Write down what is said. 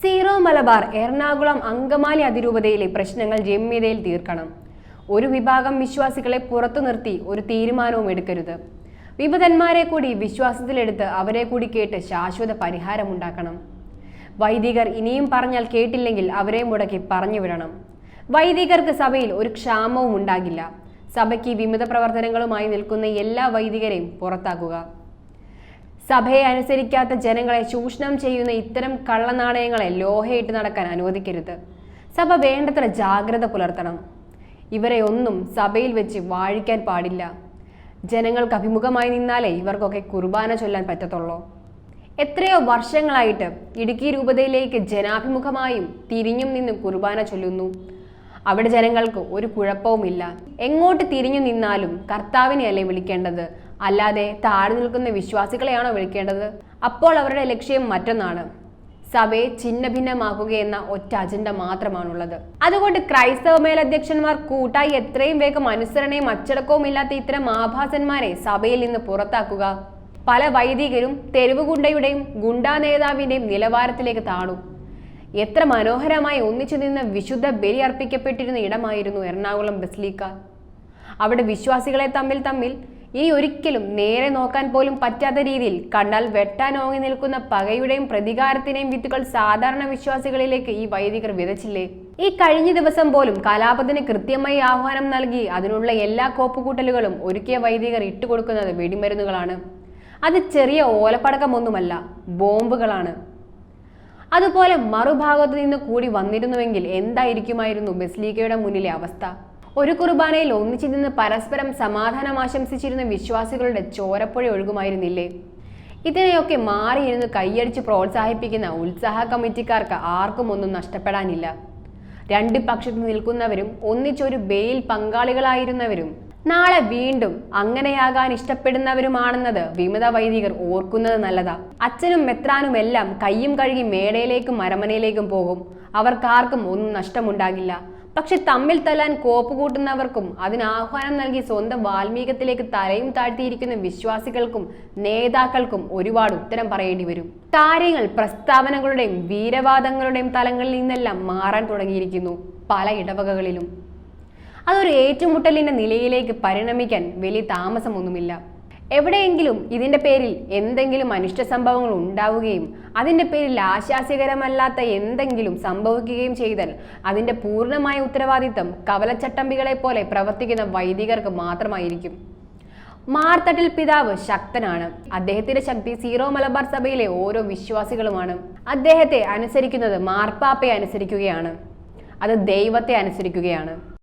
Zero Malabar Ernakulam Angamaly അതിരൂപതയിലെ പ്രശ്നങ്ങൾ ജമ്യതയിൽ തീർക്കണം. ഒരു വിഭാഗം വിശ്വാസികളെ പുറത്തു നിർത്തി ഒരു തീരുമാനവും എടുക്കരുത്. വിമതന്മാരെ കൂടി വിശ്വാസത്തിലെടുത്ത് അവരെ കൂടി കേട്ട് ശാശ്വത പരിഹാരമുണ്ടാക്കണം. വൈദികർ ഇനിയും പറഞ്ഞാൽ കേട്ടില്ലെങ്കിൽ അവരെ മുടക്കി പറഞ്ഞു വിടണം. വൈദികർക്ക് സഭയിൽ ഒരു ക്ഷാമവും ഉണ്ടാകില്ല. സഭയ്ക്ക് വിമത പ്രവർത്തനങ്ങളുമായി നിൽക്കുന്ന എല്ലാ വൈദികരെയും പുറത്താക്കുക. സഭയെ അനുസരിക്കാത്ത ജനങ്ങളെ ചൂഷണം ചെയ്യുന്ന ഇത്തരം കള്ളനാണയങ്ങളെ ലോഹയിട്ട് നടക്കാൻ അനുവദിക്കരുത്. സഭ വേണ്ടത്ര ജാഗ്രത പുലർത്തണം. ഇവരെ ഒന്നും സഭയിൽ വെച്ച് വാഴിക്കാൻ പാടില്ല. ജനങ്ങൾക്ക് അഭിമുഖമായി നിന്നാലേ ഇവർക്കൊക്കെ കുർബാന ചൊല്ലാൻ പറ്റത്തുള്ളൂ. എത്രയോ വർഷങ്ങളായിട്ട് ഇടുക്കി രൂപതയിലേക്ക് ജനാഭിമുഖമായും തിരിഞ്ഞും നിന്നും കുർബാന ചൊല്ലുന്നു. അവിടെ ജനങ്ങൾക്ക് ഒരു കുഴപ്പവുമില്ല. എങ്ങോട്ട് തിരിഞ്ഞു നിന്നാലും കർത്താവിനെയല്ലേ വിളിക്കേണ്ടത്? അല്ലാതെ താഴെ നിൽക്കുന്ന വിശ്വാസികളെയാണോ വിളിക്കേണ്ടത്? അപ്പോൾ അവരുടെ ലക്ഷ്യം മറ്റൊന്നാണ്. സഭയെ ഛിന്ന ഭിന്നമാക്കുക എന്ന ഒറ്റ അജണ്ട മാത്രമാണുള്ളത്. അതുകൊണ്ട് ക്രൈസ്തവ മേലധ്യക്ഷന്മാർ കൂട്ടായി എത്രയും വേഗം അനുസരണയും അച്ചടക്കവും ഇല്ലാത്ത ഇത്തരം ആഭാസന്മാരെ സഭയിൽ നിന്ന് പുറത്താക്കുക. പല വൈദികരും തെരുവ് ഗുണ്ടയുടെയും ഗുണ്ടാ നേതാവിന്റെയും നിലവാരത്തിലേക്ക് താണു. എത്ര മനോഹരമായി ഒന്നിച്ചു നിന്ന് വിശുദ്ധ ബലി അർപ്പിക്കപ്പെട്ടിരുന്ന ഇടമായിരുന്നു എറണാകുളം ബസ്ലീക്ക. അവിടെ വിശ്വാസികളെ തമ്മിൽ തമ്മിൽ ഇനി ഒരിക്കലും നേരെ നോക്കാൻ പോലും പറ്റാത്ത രീതിയിൽ കണ്ടാൽ വെട്ടാൻ ഓങ്ങി നിൽക്കുന്ന പകയുടെയും പ്രതികാരത്തിന്റെയും വിത്തുകൾ സാധാരണ വിശ്വാസികളിലേക്ക് ഈ വൈദികർ വിതച്ചില്ലേ? ഈ കഴിഞ്ഞ ദിവസം പോലും കലാപത്തിന് കൃത്യമായി ആഹ്വാനം നൽകി അതിനുള്ള എല്ലാ കോപ്പുകൂട്ടലുകളും ഒരുക്കിയ വൈദികർ ഇട്ടുകൊടുക്കുന്നത് വെടിമരുന്നുകളാണ്. അത് ചെറിയ ഓലപ്പടക്കമൊന്നുമല്ല ബോംബുകളാണ്. അതുപോലെ മറുഭാഗത്തു നിന്ന് കൂടി വന്നിരുന്നുവെങ്കിൽ എന്തായിരിക്കുമായിരുന്നു ബസ്ലീക്കയുടെ മുന്നിലെ അവസ്ഥ? ഒരു കുർബാനയിൽ ഒന്നിച്ചു നിന്ന് പരസ്പരം സമാധാനം ആശംസിച്ചിരുന്ന വിശ്വാസികളുടെ ചോരപ്പുഴ ഒഴുകുമായിരുന്നില്ലേ? ഇതിനെയൊക്കെ മാറിയിരുന്ന് കൈയടിച്ച് പ്രോത്സാഹിപ്പിക്കുന്ന ഉത്സാഹ കമ്മിറ്റിക്കാർക്ക് ആർക്കും ഒന്നും നഷ്ടപ്പെടാനില്ല. രണ്ട് പക്ഷത്ത് നിൽക്കുന്നവരും ഒന്നിച്ചൊരു ബെയിൽ പങ്കാളികളായിരുന്നവരും നാളെ വീണ്ടും അങ്ങനെയാകാൻ ഇഷ്ടപ്പെടുന്നവരുമാണെന്നത് വിമത വൈദികർ ഓർക്കുന്നത് നല്ലതാ. അച്ഛനും മെത്രാനും എല്ലാം കയ്യും കഴുകി മേടയിലേക്കും മരമനയിലേക്കും പോകും. അവർക്കാർക്കും ഒന്നും നഷ്ടമുണ്ടാകില്ല. പക്ഷെ തമ്മിൽ തല്ലാൻ കോപ്പ് കൂട്ടുന്നവർക്കും അതിന് ആഹ്വാനം നൽകി സ്വന്തം വാൽമീകത്തിലേക്ക് തലയും താഴ്ത്തിയിരിക്കുന്ന വിശ്വാസികൾക്കും നേതാക്കൾക്കും ഒരുപാട് ഉത്തരം പറയേണ്ടി വരും. കാര്യങ്ങൾ പ്രസ്താവനകളുടെയും വീരവാദങ്ങളുടെയും തലങ്ങളിൽ നിന്നെല്ലാം മാറാൻ തുടങ്ങിയിരിക്കുന്നു പല ഇടവകകളിലും. അതൊരു ഏറ്റുമുട്ടലിന്റെ നിലയിലേക്ക് പരിണമിക്കാൻ വലിയ താമസമൊന്നുമില്ല. എവിടെയെങ്കിലും ഇതിന്റെ പേരിൽ എന്തെങ്കിലും അനിഷ്ട സംഭവങ്ങൾ ഉണ്ടാവുകയും അതിന്റെ പേരിൽ ആശാസ്യകരമല്ലാത്ത എന്തെങ്കിലും സംഭവിക്കുകയും ചെയ്താൽ അതിന്റെ പൂർണമായ ഉത്തരവാദിത്തം കവലച്ചട്ടമ്പികളെ പോലെ പ്രവർത്തിക്കുന്ന വൈദികർക്ക് മാത്രമായിരിക്കും. മാർത്തട്ടിൽ പിതാവ് ശക്തനാണ്. അദ്ദേഹത്തിന്റെ ശക്തി സീറോ മലബാർ സഭയിലെ ഓരോ വിശ്വാസികളുമാണ്. അദ്ദേഹത്തെ അനുസരിക്കുന്നത് മാർപ്പാപ്പയെ അനുസരിക്കുകയാണ്. അത് ദൈവത്തെ അനുസരിക്കുകയാണ്.